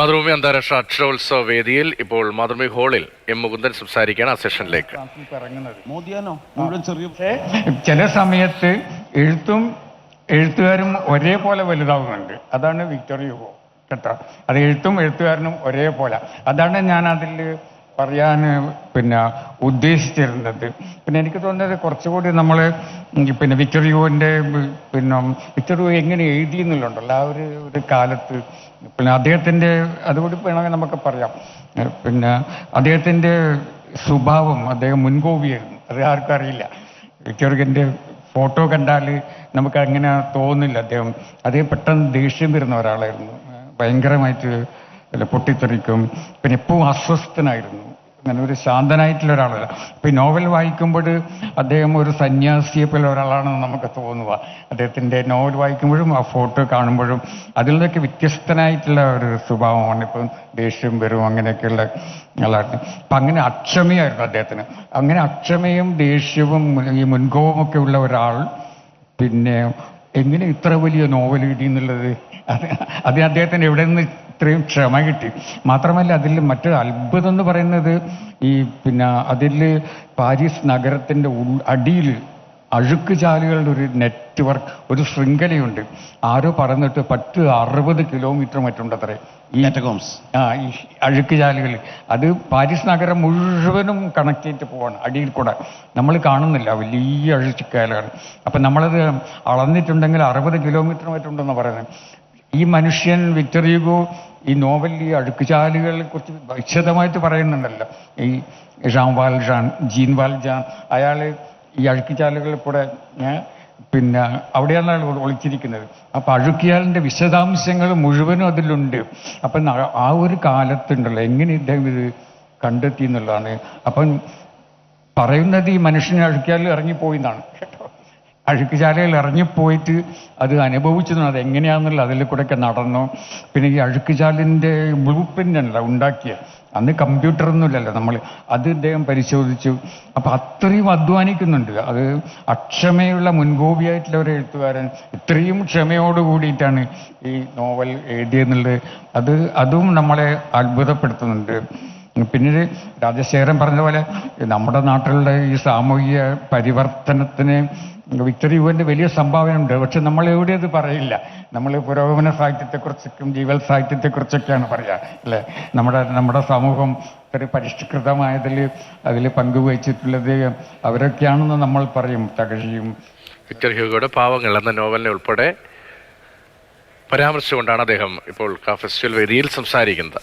മാതൃഭൂമി അന്താരാഷ്ട്ര അക്ഷരോത്സവ വേദിയിൽ ഇപ്പോൾ മാതൃഭൂമി ഹാളിൽ എം മുകുന്ദൻ സംസാരിക്കുകയാണ് ആ സെഷനിലേക്ക്. ചില സമയത്ത് എഴുത്തും എഴുത്തുകാരും ഒരേപോലെ വലുതാവുന്നുണ്ട്. അതാണ് വിക്ടോറിയ യുഗോ കേട്ടോ? അത് എഴുത്തും എഴുത്തുകാരനും ഒരേപോലെ. അതാണ് ഞാൻ അതിൽ പറയാൻ പിന്നെ ഉദ്ദേശിച്ചിരുന്നത്. പിന്നെ എനിക്ക് തോന്നുന്നത് കുറച്ചുകൂടി നമ്മൾ പിന്നെ വിക്ടർ യുവിന്റെ പിന്നെ വിക്ടർ യു എങ്ങനെ എഴുതി എന്നുള്ളതുണ്ടല്ലോ. ആ ഒരു ഒരു കാലത്ത് പിന്നെ അദ്ദേഹത്തിന്റെ അതുകൂടി വേണമെങ്കിൽ നമുക്ക് പറയാം. പിന്നെ അദ്ദേഹത്തിന്റെ സ്വഭാവം അദ്ദേഹം മുൻകോപിയായിരുന്നു. അത് ആർക്കും അറിയില്ല. വിക്ടർഗിന്റെ ഫോട്ടോ കണ്ടാൽ നമുക്ക് അങ്ങനെ തോന്നില്ല അദ്ദേഹം. അദ്ദേഹം പെട്ടെന്ന് ദേഷ്യം വരുന്ന ഒരാളായിരുന്നു. ഭയങ്കരമായിട്ട് പൊട്ടിത്തെറിക്കും. പിന്നെ എപ്പോഴും അസ്വസ്ഥനായിരുന്നു. അങ്ങനെ ഒരു ശാന്തനായിട്ടുള്ള ഒരാളല്ല. ഇപ്പം നോവൽ വായിക്കുമ്പോൾ അദ്ദേഹം ഒരു സന്യാസിയെ പോലെ ഒരാളാണെന്ന് നമുക്ക് തോന്നുക അദ്ദേഹത്തിന്റെ നോവൽ വായിക്കുമ്പോഴും ആ ഫോട്ടോ കാണുമ്പോഴും അതിൽ നിന്നൊക്കെ വ്യത്യസ്തനായിട്ടുള്ള ഒരു സ്വഭാവമാണ്. ഇപ്പം ദേഷ്യം വരും അങ്ങനെയൊക്കെയുള്ള ആളായിരുന്നു അപ്പം അങ്ങനെ അക്ഷമയായിരുന്നു അദ്ദേഹത്തിന്. അങ്ങനെ അക്ഷമയും ദേഷ്യവും ഈ മുൻകോപമൊക്കെ ഉള്ള ഒരാൾ പിന്നെ എങ്ങനെ ഇത്ര വലിയ നോവൽ എഴുതി എന്നുള്ളത്? അത് അദ്ദേഹത്തിന് എവിടെ നിന്ന് ഇത്രയും ക്ഷമ കിട്ടി. മാത്രമല്ല അതിൽ മറ്റൊരു അത്ഭുതം എന്ന് പറയുന്നത് ഈ പിന്നെ അതിൽ പാരീസ് നഗരത്തിന്റെ ഉൾ അടിയിൽ അഴുക്ക് ചാലുകളുടെ ഒരു നെറ്റ്വർക്ക് ഒരു ശൃംഖലയുണ്ട്. ആരോ പറഞ്ഞിട്ട് പത്ത് അറുപത് കിലോമീറ്റർ മറ്റുണ്ട് മറ്റുണ്ടത്രേ. ഈ ആ ഈ അഴുക്ക് ചാലുകൾ. അത് പാരീസ് നഗരം മുഴുവനും കണക്ട് ചെയ്തിട്ട് പോവാണ് അടിയിൽ കൂടെ. നമ്മൾ കാണുന്നില്ല വലിയ അഴുക്ക് ചാലുകൾ. അപ്പം നമ്മളത് അളന്നിട്ടുണ്ടെങ്കിൽ അറുപത് കിലോമീറ്റർ മറ്റുണ്ടെന്ന് പറയുന്നത്. ഈ മനുഷ്യൻ വിക്ടർ യുഗോ ഈ നോവലിൽ ഈ അഴുക്കുചാലുകളെ കുറിച്ച് വിശദമായിട്ട് പറയുന്നുണ്ടല്ലോ. ഈ ഷാം വാൽ ഷാൻ ജീൻ വാൽ ജാൻ അയാൾ ഈ അഴുക്കുചാലുകളിൽ കൂടെ പിന്നെ അവിടെയാണ് അയാൾ ഒളിച്ചിരിക്കുന്നത്. അപ്പം അഴുക്കിയാലിന്റെ വിശദാംശങ്ങൾ മുഴുവനും അതിലുണ്ട്. അപ്പം ആ ഒരു കാലത്തുണ്ടല്ലോ എങ്ങനെ ഇദ്ദേഹം ഇത് കണ്ടെത്തി എന്നുള്ളതാണ്. അപ്പം പറയുന്നത് ഈ മനുഷ്യനെ അഴുക്കിയാൽ ഇറങ്ങിപ്പോയി എന്നാണ്. അഴുക്കുചാലയിൽ ഇറങ്ങിപ്പോയിട്ട് അത് അനുഭവിച്ചു അത് എങ്ങനെയാണെന്നുള്ള അതിൽ കൂടെയൊക്കെ നടന്നു. പിന്നെ ഈ അഴുക്കുചാലിന്റെ ബ്ലൂ പ്രിന്റ് അല്ല ഉണ്ടാക്കിയ അന്ന് കമ്പ്യൂട്ടറൊന്നുമില്ലല്ലോ നമ്മൾ അത് ഇദ്ദേഹം പരിശോധിച്ചു. അപ്പം അത്രയും അധ്വാനിക്കുന്നുണ്ട്. അത് അക്ഷമയുള്ള മുൻകോപിയായിട്ടുള്ള ഒരു എഴുത്തുകാരൻ ഇത്രയും ക്ഷമയോട് കൂടിയിട്ടാണ് ഈ നോവൽ എഴുതിയെന്നുള്ളത്. അത് അതും നമ്മളെ അത്ഭുതപ്പെടുത്തുന്നുണ്ട്. പിന്നീട് രാജശേഖരൻ പറഞ്ഞ പോലെ നമ്മുടെ നാട്ടിലുള്ള ഈ സാമൂഹിക പരിവർത്തനത്തിന് വിക്ടർ യുവന്റെ വലിയ സംഭാവന ഉണ്ട് പക്ഷെ നമ്മൾ എവിടെ അത് പറയില്ല. നമ്മൾ പുരോഗമന സാഹിത്യത്തെക്കുറിച്ചൊക്കെ ജീവൽ സാഹിത്യത്തെക്കുറിച്ചൊക്കെയാണ് പറയുക അല്ലേ? നമ്മുടെ നമ്മുടെ സമൂഹം ഒരു പരിഷ്കൃതമായതിൽ അതിൽ പങ്കുവഹിച്ചിട്ടുള്ളത് അവരൊക്കെയാണെന്ന് നമ്മൾ പറയും തകഴിയും. വിക്ടർ ഹ്യൂഗോയുടെ പാവങ്ങൾ എന്ന നോവലിനെ ഉൾപ്പെടെ പരാമർശിച്ചുകൊണ്ടാണ് അദ്ദേഹം ഇപ്പോൾ ഫെസ്റ്റിവൽ വേദിയിൽ സംസാരിക്കുന്നത്.